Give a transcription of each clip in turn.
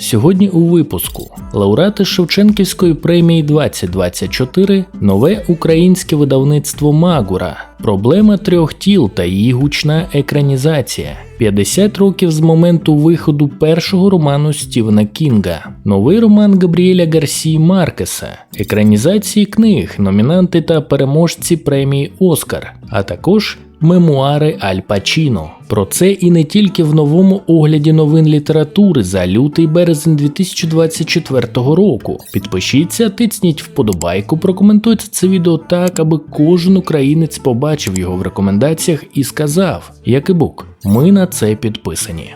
Сьогодні у випуску лауреати Шевченківської премії 2024, нове українське видавництво Магура, проблема трьох тіл та її гучна екранізація, 50 років з моменту виходу першого роману Стівена Кінга, новий роман Габріеля Гарсії Маркеса, екранізації книг, номінанти та переможці премії Оскар, а також Мемуари Аль Пачіно. Про це і не тільки в новому огляді новин літератури за лютий березень 2024 року. Підпишіться, тисніть вподобайку, прокоментуйте це відео так, аби кожен українець побачив його в рекомендаціях і сказав, як і бук, ми на це підписані.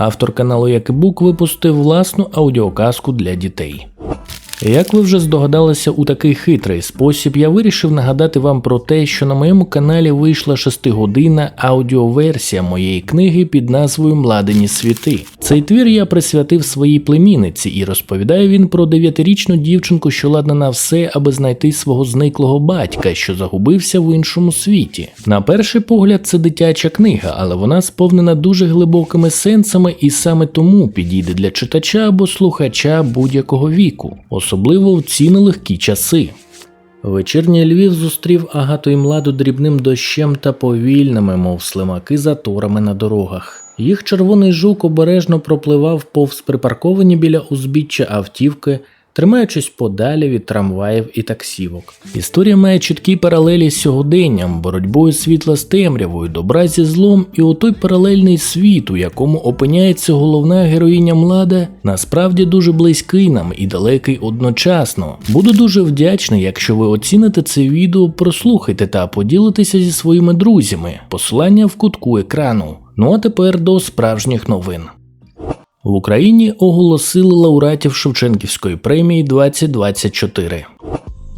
Автор каналу Якибук випустив власну аудіоказку для дітей. Як ви вже здогадалися у такий хитрий спосіб, я вирішив нагадати вам про те, що на моєму каналі вийшла 6-годинна аудіоверсія моєї книги під назвою Младені світи. Цей твір я присвятив своїй племінниці і розповідає він про дев'ятирічну дівчинку, що ладна на все, аби знайти свого зниклого батька, що загубився в іншому світі. На перший погляд, це дитяча книга, але вона сповнена дуже глибокими сенсами і саме тому підійде для читача або слухача будь-якого віку особливо в ці нелегкі часи. Вечірній Львів зустрів Агату і младу дрібним дощем та повільними, мов слимаки, заторами на дорогах. Їх червоний жук обережно пропливав повз припарковані біля узбіччя автівки, тримаючись подалі від трамваїв і таксівок. Історія має чіткі паралелі з сьогоденням, боротьбою світла з темрявою, добра зі злом, і у той паралельний світ, у якому опиняється головна героїня Млада, насправді дуже близький нам і далекий одночасно. Буду дуже вдячний, якщо ви оціните це відео, прослухайте та поділитеся зі своїми друзями. Посилання в кутку екрану. Ну а тепер до справжніх новин. В Україні оголосили лауреатів Шевченківської премії 2024.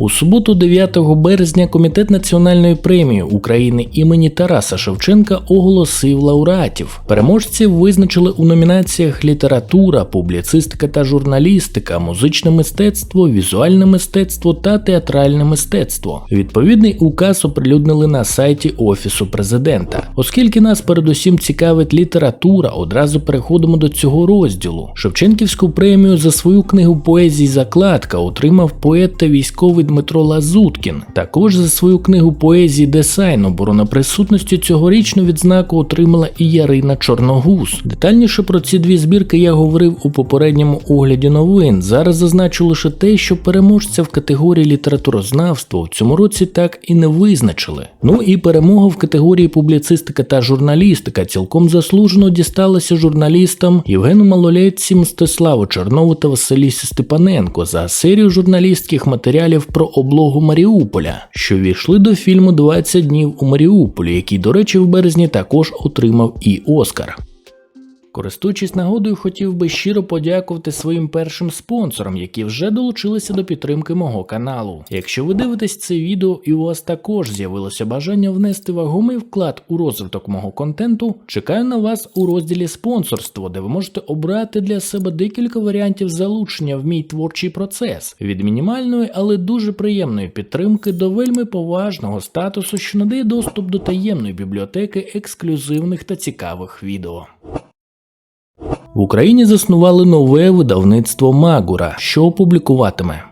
У суботу, 9 березня, Комітет національної премії України імені Тараса Шевченка оголосив лауреатів. Переможців визначили у номінаціях література, публіцистика та журналістика, музичне мистецтво, візуальне мистецтво та театральне мистецтво. Відповідний указ оприлюднили на сайті Офісу президента. Оскільки нас передусім цікавить література, одразу переходимо до цього розділу. Шевченківську премію за свою книгу поезії Закладка отримав поет та військовий Дмитро Лазуткін. Також за свою книгу поезії Десайн оборона присутності цьогорічну відзнаку отримала і Ярина Чорногуз. Детальніше про ці дві збірки я говорив у попередньому огляді новин. Зараз зазначу лише те, що переможця в категорії літературознавства в цьому році так і не визначили. Ну і перемога в категорії публіцистика та журналістика цілком заслужено дісталася журналістам Євгену Малолетці, Мстиславу Чернову та Василісі Степаненко за серію журналістських матеріалів про облогу Маріуполя, що війшли до фільму «20 днів у Маріуполі, який, до речі, в березні також отримав і Оскар. Користуючись нагодою, хотів би щиро подякувати своїм першим спонсорам, які вже долучилися до підтримки мого каналу. Якщо ви дивитесь це відео і у вас також з'явилося бажання внести вагомий вклад у розвиток мого контенту, чекаю на вас у розділі спонсорство, де ви можете обрати для себе декілька варіантів залучення в мій творчий процес від мінімальної, але дуже приємної підтримки до вельми поважного статусу, що надає доступ до таємної бібліотеки ексклюзивних та цікавих відео. В Україні заснували нове видавництво Магура, що опублікуватиме.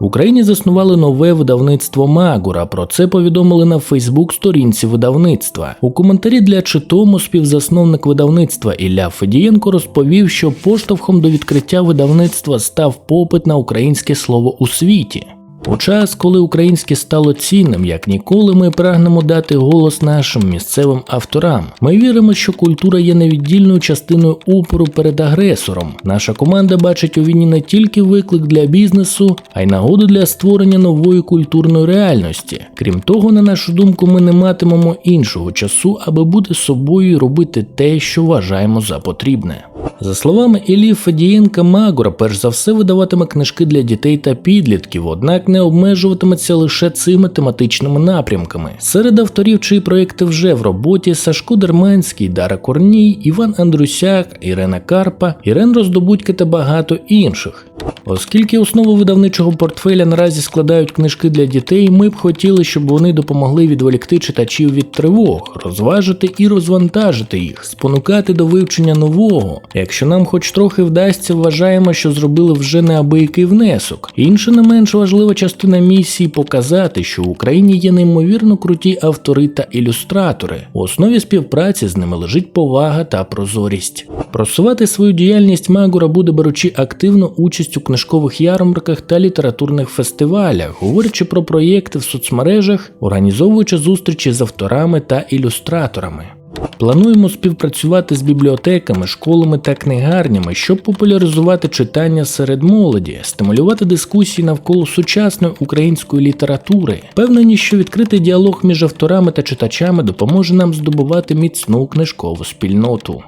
В Україні заснували нове видавництво Магура. Про це повідомили на Фейсбук-сторінці видавництва. У коментарі для читому співзасновник видавництва Ілля Федієнко розповів, що поштовхом до відкриття видавництва став попит на українське слово у світі. У час, коли українське стало цінним, як ніколи, ми прагнемо дати голос нашим місцевим авторам. Ми віримо, що культура є невіддільною частиною опору перед агресором. Наша команда бачить у війні не тільки виклик для бізнесу, а й нагоду для створення нової культурної реальності. Крім того, на нашу думку, ми не матимемо іншого часу, аби бути собою і робити те, що вважаємо за потрібне. За словами Іллі Федієнка, Магура перш за все видаватиме книжки для дітей та підлітків, однак не не обмежуватиметься лише цими тематичними напрямками. Серед авторів, чиї проекти вже в роботі Сашко Дерманський, Дара Корній, Іван Андрусяк, Ірена Карпа, Ірен Роздобудька та багато інших. Оскільки основу видавничого портфеля наразі складають книжки для дітей, ми б хотіли, щоб вони допомогли відволікти читачів від тривог, розважити і розвантажити їх, спонукати до вивчення нового. Якщо нам хоч трохи вдасться, вважаємо, що зробили вже неабиякий внесок. Інша не менш важлива частина місії показати, що в Україні є неймовірно круті автори та ілюстратори. У основі співпраці з ними лежить повага та прозорість. Просувати свою діяльність Магура буде беручи активну участь у книжкових ярмарках та літературних фестивалях, говорячи про проєкти в соцмережах, організовуючи зустрічі з авторами та ілюстраторами. Плануємо співпрацювати з бібліотеками, школами та книгарнями, щоб популяризувати читання серед молоді, стимулювати дискусії навколо сучасної української літератури. Впевнені, що відкритий діалог між авторами та читачами допоможе нам здобувати міцну книжкову спільноту.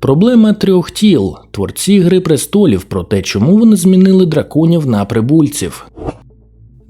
Проблема трьох тіл творці Гри престолів про те, чому вони змінили драконів на прибульців.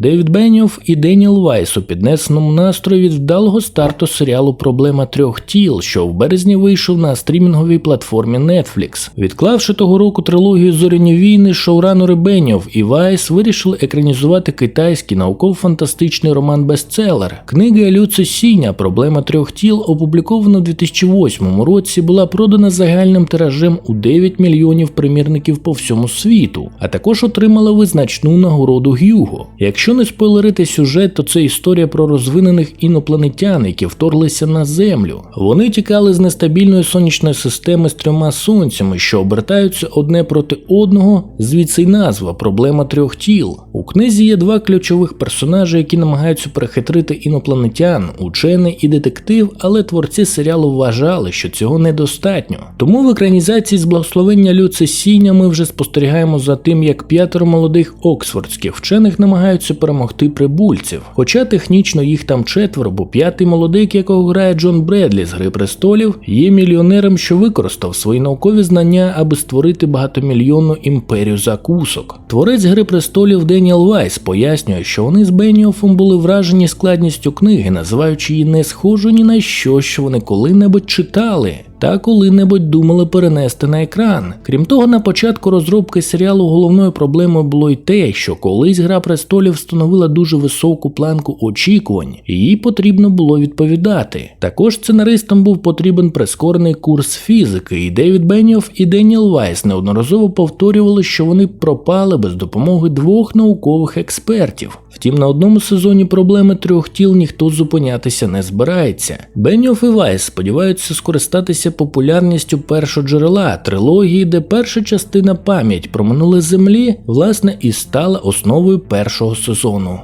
Девід Беньоф і Деніел Вайс у піднесеному настрої від вдалого старту серіалу Проблема трьох тіл, що в березні вийшов на стрімінговій платформі Netflix. Відклавши того року трилогію Зоряні війни, шоуранери Беньоф і Вайс вирішили екранізувати китайський науково-фантастичний роман бестселер. Книга Люци Сіня Проблема трьох тіл, опублікована у 2008 році, була продана загальним тиражем у 9 мільйонів примірників по всьому світу, а також отримала визначну нагороду Гюго. Якщо не спойлерити сюжет, то це історія про розвинених інопланетян, які вторглися на землю. Вони тікали з нестабільної сонячної системи з трьома сонцями, що обертаються одне проти одного, звідси й назва проблема трьох тіл. У книзі є два ключових персонажі, які намагаються перехитрити інопланетян, учений і детектив, але творці серіалу вважали, що цього недостатньо. Тому в екранізації з благословення Люци Сіня ми вже спостерігаємо за тим, як п'ятеро молодих оксфордських вчених намагаються перемогти прибульців. Хоча технічно їх там четверо, бо п'ятий молодик, якого грає Джон Бредлі з Гри престолів, є мільйонером, що використав свої наукові знання, аби створити багатомільйонну імперію закусок. Творець Гри престолів Деніел Вайс пояснює, що вони з Беніофом були вражені складністю книги, називаючи її не схожу ні на що, що вони коли-небудь читали та коли-небудь думали перенести на екран. Крім того, на початку розробки серіалу головною проблемою було й те, що колись Гра престолів встановила дуже високу планку очікувань, і їй потрібно було відповідати. Також сценаристам був потрібен прискорений курс фізики, і Девід Бенніоф і Деніел Вайс неодноразово повторювали, що вони пропали без допомоги двох наукових експертів. Втім, на одному сезоні проблеми трьох тіл ніхто зупинятися не збирається. Бенніоф і Вайс сподіваються скористатися популярністю першоджерела трилогії, де перша частина пам'ять про минуле землі власне і стала основою першого сезону.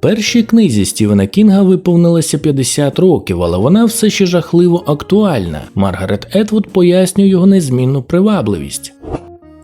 Першій книзі Стівена Кінга виповнилося 50 років, але вона все ще жахливо актуальна. Маргарет Етвуд пояснює його незмінну привабливість.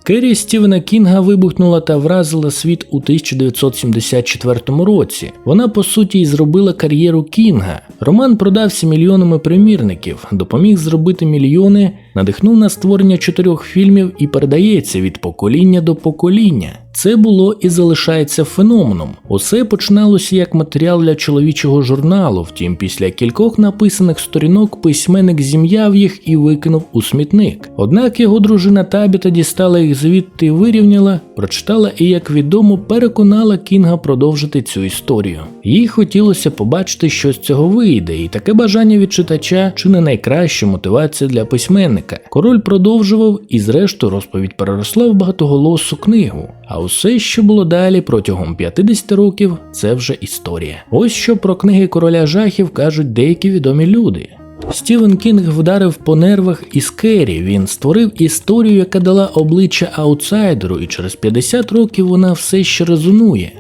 Керрі Стівена Кінга вибухнула та вразила світ у 1974 році. Вона по суті й зробила кар'єру Кінга. Роман продався мільйонами примірників, допоміг зробити мільйони, надихнув на створення чотирьох фільмів і передається від покоління до покоління. Це було і залишається феноменом. Усе починалося як матеріал для чоловічого журналу. Втім, після кількох написаних сторінок письменник зім'яв їх і викинув у смітник. Однак його дружина Табіта дістала їх звідти вирівняла, прочитала і, як відомо, переконала Кінга продовжити цю історію. Їй хотілося побачити, що з цього вийде, і таке бажання від читача чи не найкраща мотивація для письменника. Король продовжував, і зрештою розповідь переросла в багатоголосу книгу. А усе, що було далі протягом 50 років, це вже історія. Ось що про книги короля жахів кажуть деякі відомі люди. Стівен Кінг вдарив по нервах і Керрі. Він створив історію, яка дала обличчя аутсайдеру, і через 50 років вона все ще резонує.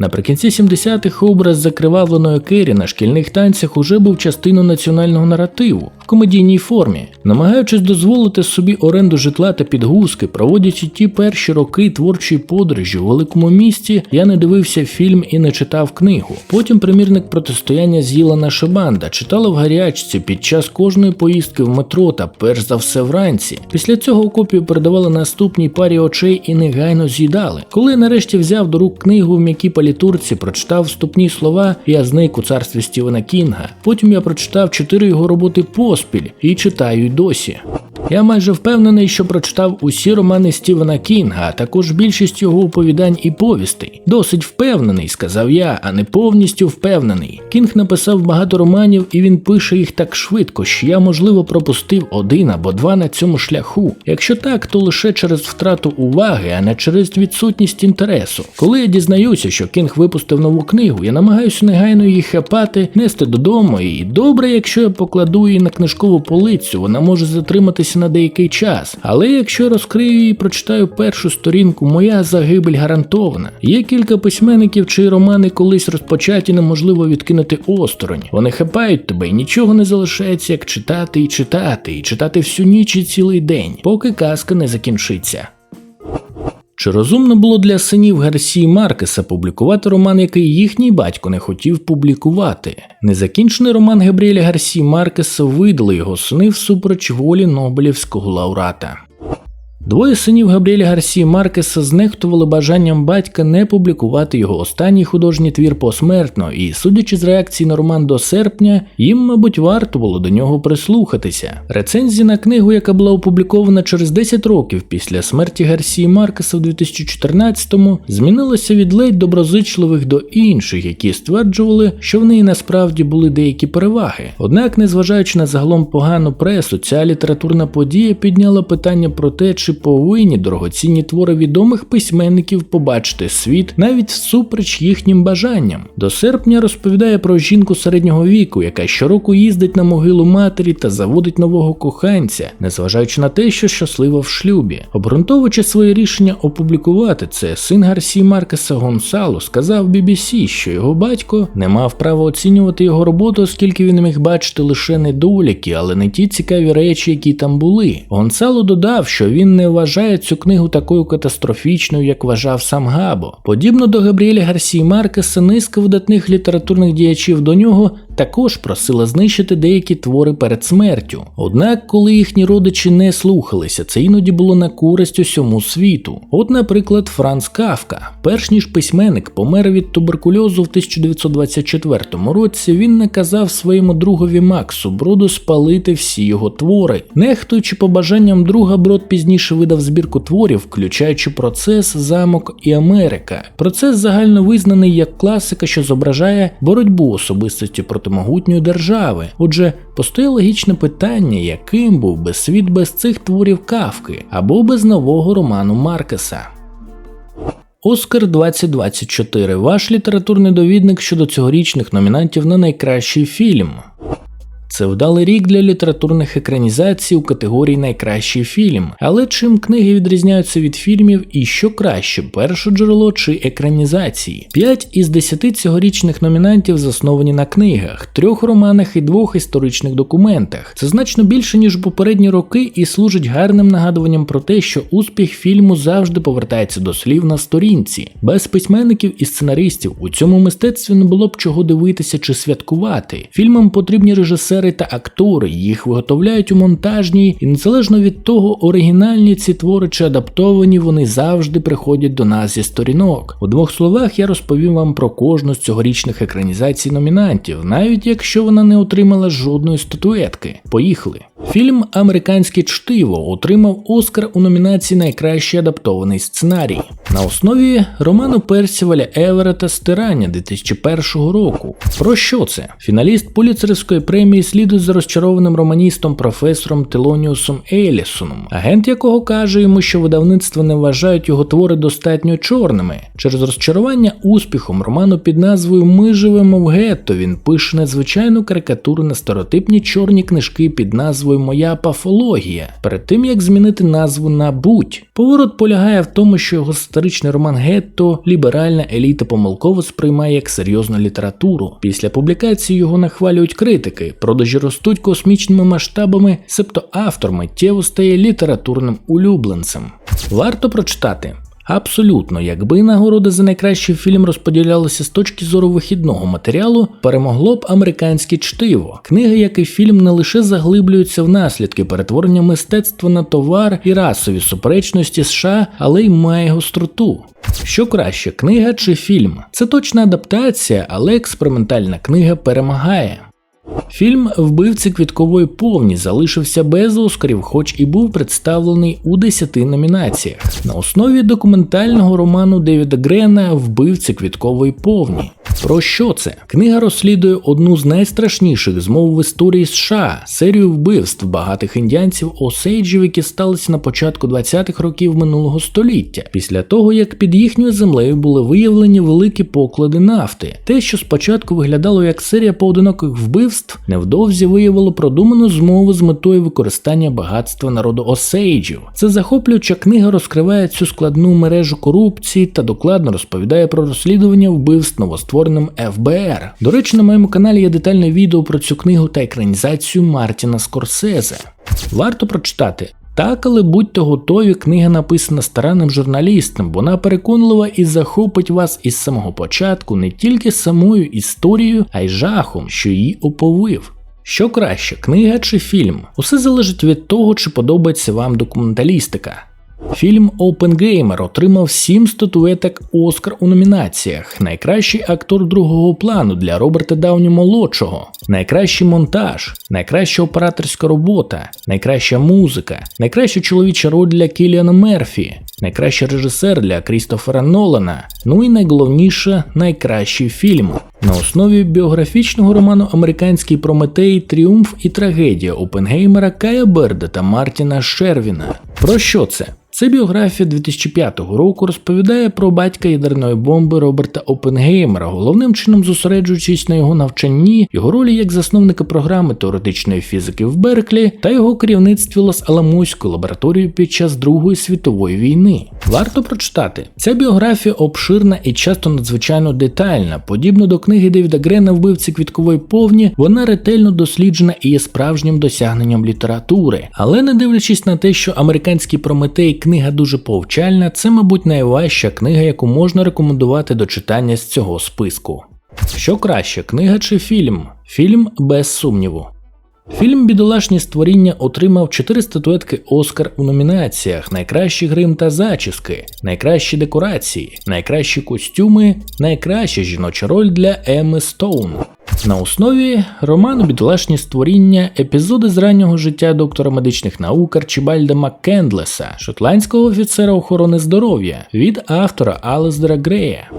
Наприкінці 70-х образ закривавленої Кері на шкільних танцях уже був частиною національного наративу в комедійній формі, намагаючись дозволити собі оренду житла та підгузки, проводячи ті перші роки творчої подорожі у великому місті, я не дивився фільм і не читав книгу. Потім примірник протистояння з'їла наша банда, читала в гарячці під час кожної поїздки в метро та перш за все вранці. Після цього копію передавали наступній парі очей і негайно з'їдали. Коли я нарешті взяв до рук книгу в м'якій палітурці, прочитав вступні слова, я зник у царстві Стівена Кінга. Потім я прочитав чотири його роботи поспіль і читаю й досі. Я майже впевнений, що прочитав усі романи Стівена Кінга, а також більшість його оповідань і повістей. Досить впевнений, сказав я, а не повністю впевнений. Кінг написав багато романів, і він пише їх так швидко, що я, можливо, пропустив один або два на цьому шляху. Якщо так, то лише через втрату уваги, а не через відсутність інтересу. Коли я дізнаюся, що Кінг випустив нову книгу, я намагаюся негайно її хапати, нести додому, і добре, якщо я покладу її на книжкову полицю, вона може затриматися на деякий час. Але якщо розкрию її і прочитаю першу сторінку, моя загибель гарантована. Є кілька письменників, чиї романи колись розпочаті неможливо відкинути осторонь. Вони хапають тебе і нічого не залишається, як читати і читати, і читати всю ніч і цілий день, поки казка не закінчиться. Чи розумно було для синів Гарсії Маркеса публікувати роман, який їхній батько не хотів публікувати? Незакінчений роман Габріеля Гарсії Маркеса видали його сини всупроч волі Нобелівського лауреата. Двоє синів Габріеля Гарсії Маркеса знехтували бажанням батька не публікувати його останній художній твір посмертно, і, судячи з реакції на роман до серпня, їм, мабуть, варто було до нього прислухатися. Рецензія на книгу, яка була опублікована через 10 років після смерті Гарсії Маркеса в 2014-му, змінилася від ледь доброзичливих до інших, які стверджували, що в неї насправді були деякі переваги. Однак, незважаючи на загалом погану пресу, ця літературна подія підняла питання про те, чи повинні дорогоцінні твори відомих письменників побачити світ навіть всупереч їхнім бажанням. До серпня розповідає про жінку середнього віку, яка щороку їздить на могилу матері та заводить нового коханця, незважаючи на те, що щаслива в шлюбі. Обґрунтовуючи своє рішення опублікувати це, син Гарсі Маркеса Гонсало сказав BBC, що його батько не мав права оцінювати його роботу, оскільки він міг бачити лише недоліки, але не ті цікаві речі, які там були. Гонсало додав, що він не вважає цю книгу такою катастрофічною, як вважав сам Габо. Подібно до Габріеля Гарсії Маркеса, низка видатних літературних діячів до нього також просила знищити деякі твори перед смертю. Однак, коли їхні родичі не слухалися, це іноді було на користь усьому світу. От, наприклад, Франц Кавка. Перш ніж письменник помер від туберкульозу в 1924 році, він наказав своєму другові Максу Броду спалити всі його твори. Нехтуючи побажанням друга, Брод пізніше видав збірку творів, включаючи процес, замок і Америка. Процес загально визнаний як класика, що зображає боротьбу особистості проти могутньої держави. Отже, постає логічне питання, яким був би світ без цих творів Кавки або без нового роману Маркеса. Оскар 2024. Ваш літературний довідник щодо цьогорічних номінантів на найкращий фільм. Це вдалий рік для літературних екранізацій у категорії Найкращий фільм. Але чим книги відрізняються від фільмів і що краще, перше джерело чи екранізації? П'ять із десяти цьогорічних номінантів засновані на книгах, трьох романах і двох історичних документах. Це значно більше ніж попередні роки і служить гарним нагадуванням про те, що успіх фільму завжди повертається до слів на сторінці. Без письменників і сценаристів у цьому мистецтві не було б чого дивитися чи святкувати. Фільмам потрібні режисери та актори, їх виготовляють у монтажній, і незалежно від того, оригінальні ці твори чи адаптовані, вони завжди приходять до нас зі сторінок. У двох словах я розповім вам про кожну з цьогорічних екранізацій номінантів, навіть якщо вона не отримала жодної статуетки. Поїхали. Фільм Американське чтиво отримав Оскар у номінації Найкращий адаптований сценарій на основі роману Персіваля Еверета Стирання 2001 року. Про що це? Фіналіст Поліцерівської премії слідує за розчарованим романістом професором Телоніусом Елісоном, агент якого каже йому, що видавництва не вважають його твори достатньо чорними. Через розчарування успіхом роману під назвою Ми живемо в гетто він пише надзвичайну карикатуру на стереотипні чорні книжки під назвою Моя пафологія, перед тим як змінити назву на будь. Поворот полягає в тому, що його сатиричний роман Гетто ліберальна еліта помилково сприймає як серйозну літературу. Після публікації його нахвалюють критики, продажі ростуть космічними масштабами, себто автор миттєво стає літературним улюбленцем. Варто прочитати. Абсолютно, якби нагороди за найкращий фільм розподілялися з точки зору вихідного матеріалу, перемогло б американське чтиво. Книга, як і фільм, не лише заглиблюються в наслідки перетворення мистецтва на товар і расові суперечності США, але й має гостроту. Що краще, книга чи фільм? Це точна адаптація, але експериментальна книга перемагає. Фільм Вбивці квіткової повні залишився без оскарів, хоч і був представлений у 10 номінаціях на основі документального роману Девіда Грена Вбивці квіткової повні. Про що це? Книга розслідує одну з найстрашніших змов в історії США серію вбивств багатих індіанців осейджів, які сталися на початку 20-х років минулого століття, після того як під їхньою землею були виявлені великі поклади нафти. Те, що спочатку виглядало як серія поодиноких вбивств, невдовзі виявило продуману змову з метою використання багатства народу осейджів. Це захоплююча книга розкриває цю складну мережу корупції та докладно розповідає про розслідування вбивств новоствореним ФБР. До речі, на моєму каналі є детальне відео про цю книгу та екранізацію Мартіна Скорсезе. Варто прочитати. Так, але будьте готові, книга написана старанним журналістом, вона переконлива і захопить вас із самого початку не тільки самою історією, а й жахом, що її оповив. Що краще, книга чи фільм? Усе залежить від того, чи подобається вам документалістика. Фільм Опенгеймер отримав 7 статуеток Оскар у номінаціях: найкращий актор другого плану для Роберта Дауні молодшого, найкращий монтаж, найкраща операторська робота, найкраща музика, найкраща чоловіча роль для Кіліана Мерфі, найкращий режисер для Крістофера Нолана. Ну і найголовніше найкращий фільм. На основі біографічного роману Американський Прометей Тріумф і трагедія Опенгеймера Кая Берда та Мартіна Шервіна. Про що це? Це біографія 2005 року розповідає про батька ядерної бомби Роберта Опенгеймера, головним чином зосереджуючись на його навчанні, його ролі як засновника програми теоретичної фізики в Берклі та його керівництві Лос-Аламойської лабораторії під час Другої світової війни. Варто прочитати. Ця біографія обширна і часто надзвичайно детальна. Подібно до книги Девіда Грена Вбивці квіткової повні, вона ретельно досліджена і є справжнім досягненням літератури. Але не дивлячись на те, що американський Прометей книга дуже повчальна, це, мабуть, найважча книга, яку можна рекомендувати до читання з цього списку. Що краще, книга чи фільм? Фільм без сумніву. Фільм Бідолашні створіння отримав 4 статуетки Оскар у номінаціях: найкращий грим та зачіски, найкращі декорації, найкращі костюми, найкраща жіноча роль для Еми Стоун. На основі роману Бідолашні створіння епізоди з раннього життя доктора медичних наук Арчібальда Маккендлеса, шотландського офіцера охорони здоров'я від автора Алездера Грея.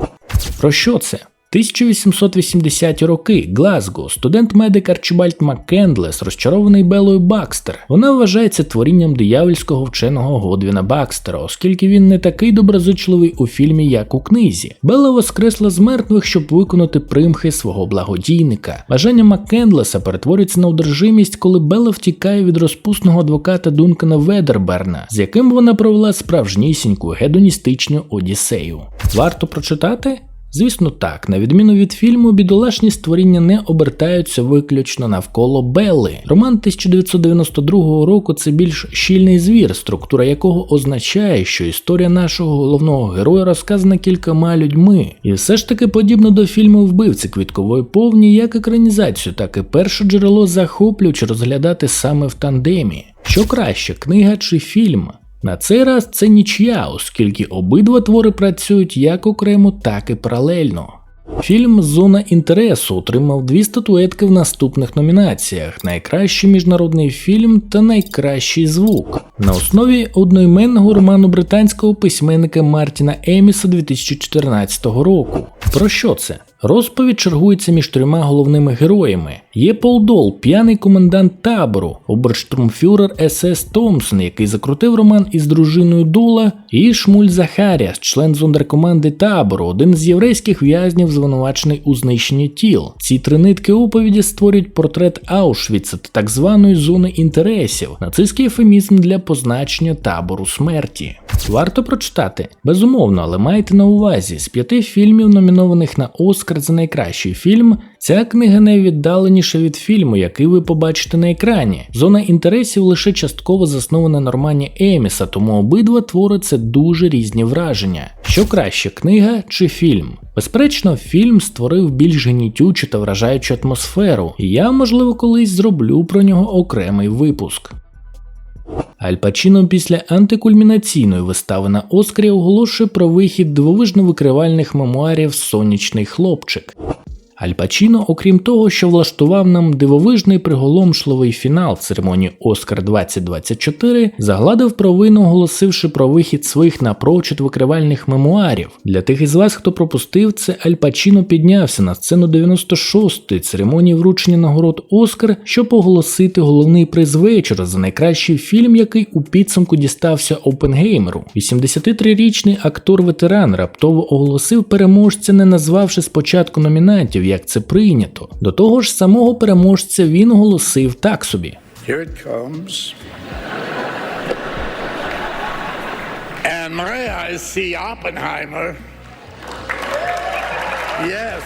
Про що це? 1880-ті роки Глазго, студент-медик Арчибальд Маккендлес, розчарований Белою Бакстер. Вона вважається творінням диявольського вченого Годвіна Бакстера, оскільки він не такий доброзичливий у фільмі, як у книзі. Белла воскресла з мертвих, щоб виконати примхи свого благодійника. Бажання Маккендлеса перетворюється на одержимість, коли Белла втікає від розпусного адвоката Дункана Ведерберна, з яким вона провела справжнісіньку гедоністичну одіссею. Варто прочитати? Звісно, так, на відміну від фільму, бідолашні створіння не обертаються виключно навколо Белли. Роман 1992 року це більш щільний звір, структура якого означає, що історія нашого головного героя розказана кількома людьми. І все ж таки, подібно до фільму Вбивці квіткової повні, як екранізацію, так і перше джерело захоплюючи розглядати саме в тандемі. Що краще, книга чи фільм? На цей раз це нічия, оскільки обидва твори працюють як окремо, так і паралельно. Фільм Зона інтересу отримав дві статуетки в наступних номінаціях: найкращий міжнародний фільм та найкращий звук. на основі одноіменного роману британського письменника Мартіна Еміса 2014 року. Про що це? Розповідь чергується між трьома головними героями. Є Пол Дол, п'яний комендант табору, оберштурмфюрер СС Томпсон, який закрутив роман із дружиною Дула, і Шмуль Захаріас, член зондеркоманди табору, один з єврейських в'язнів, звинувачений у знищенні тіл. Ці три нитки оповіді створюють портрет Аушвіца та так званої зони інтересів, нацистський ефемізм для позначення табору смерті. Варто прочитати, безумовно, але майте на увазі, з п'яти фільмів, номінованих на Оскар за найкращий фільм, ця книга найвіддаленіша від фільму, який ви побачите на екрані. Зона інтересів лише частково заснована на Еміса, тому обидва твори це дуже різні враження. Що краще, книга чи фільм? Безперечно, фільм створив більш гнітючу та вражаючу атмосферу, і я, можливо, колись зроблю про нього окремий випуск. Аль Пачіно після антикульмінаційної вистави на Оскарі оголошує про вихід дивовижно викривальних мемуарів Сонячний хлопчик. Аль Пачіно, окрім того, що влаштував нам дивовижний приголомшливий фінал церемонії Оскар 2024, загладив провину, оголосивши про вихід своїх напрочуд викривальних мемуарів. Для тих із вас, хто пропустив це, Аль Пачіно піднявся на сцену 96-ї церемонії вручення нагород Оскар, щоб оголосити головний приз вечора за найкращий фільм, який у підсумку дістався Опенгеймеру. 83-річний актор-ветеран раптово оголосив переможця, не назвавши спочатку номінантів як це прийнято. До того ж, самого переможця він оголосив так собі. Here it comes. And may I see Oppenheimer? Yes.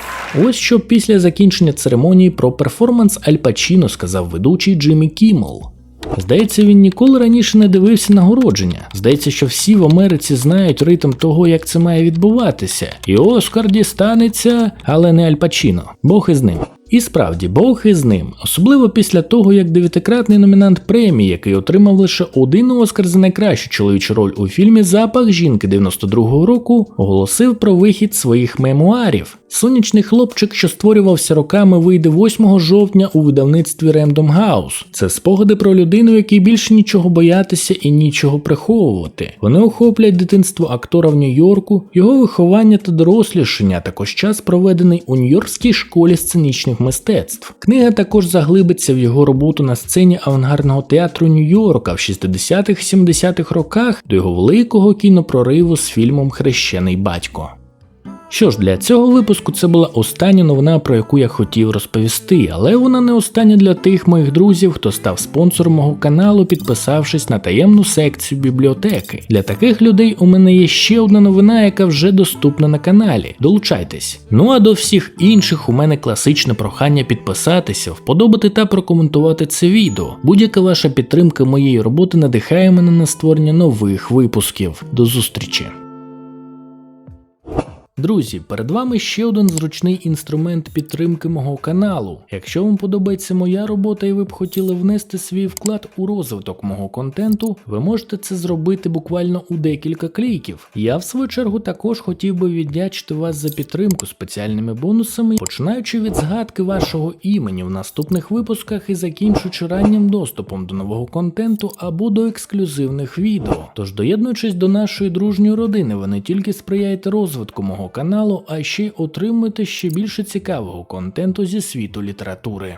Ось що після закінчення церемонії про перформанс Аль Пачіно сказав ведучий Джиммі Кіммел. Здається, він ніколи раніше не дивився нагородження. Здається, що всі в Америці знають ритм того, як це має відбуватися. І Оскар дістанеться, але не Аль Пачіно. Бог із ним. І справді, Бог із ним, особливо після того, як дев'ятикратний номінант премії, який отримав лише один Оскар за найкращу чоловічу роль у фільмі Запах жінки 92-го року, оголосив про вихід своїх мемуарів. Сонячний хлопчик, що створювався роками, вийде 8 жовтня у видавництві Random House. Це спогади про людину, якій більше нічого боятися і нічого приховувати. Вони охоплять дитинство актора в Нью-Йорку, його виховання та дорослішання, а також час проведений у Нью-Йоркській школі сценічних мистецтв. Книга також заглибиться в його роботу на сцені авангардного театру Нью-Йорка в 60-70-х роках до його великого кінопрориву з фільмом Хрещений батько. Що ж, для цього випуску це була остання новина, про яку я хотів розповісти, але вона не остання для тих моїх друзів, хто став спонсором мого каналу, підписавшись на таємну секцію бібліотеки. Для таких людей у мене є ще одна новина, яка вже доступна на каналі. Долучайтесь. Ну а до всіх інших у мене класичне прохання підписатися, вподобати та прокоментувати це відео. Будь-яка ваша підтримка моєї роботи надихає мене на створення нових випусків. До зустрічі! Друзі, перед вами ще один зручний інструмент підтримки мого каналу. Якщо вам подобається моя робота і ви б хотіли внести свій вклад у розвиток мого контенту, ви можете це зробити буквально у декілька кліків. Я в свою чергу також хотів би віддячити вас за підтримку спеціальними бонусами, починаючи від згадки вашого імені в наступних випусках і закінчуючи раннім доступом до нового контенту або до ексклюзивних відео. Тож доєднуючись до нашої дружньої родини, ви не тільки сприяєте розвитку мого каналу, а ще й отримуєте ще більше цікавого контенту зі світу літератури.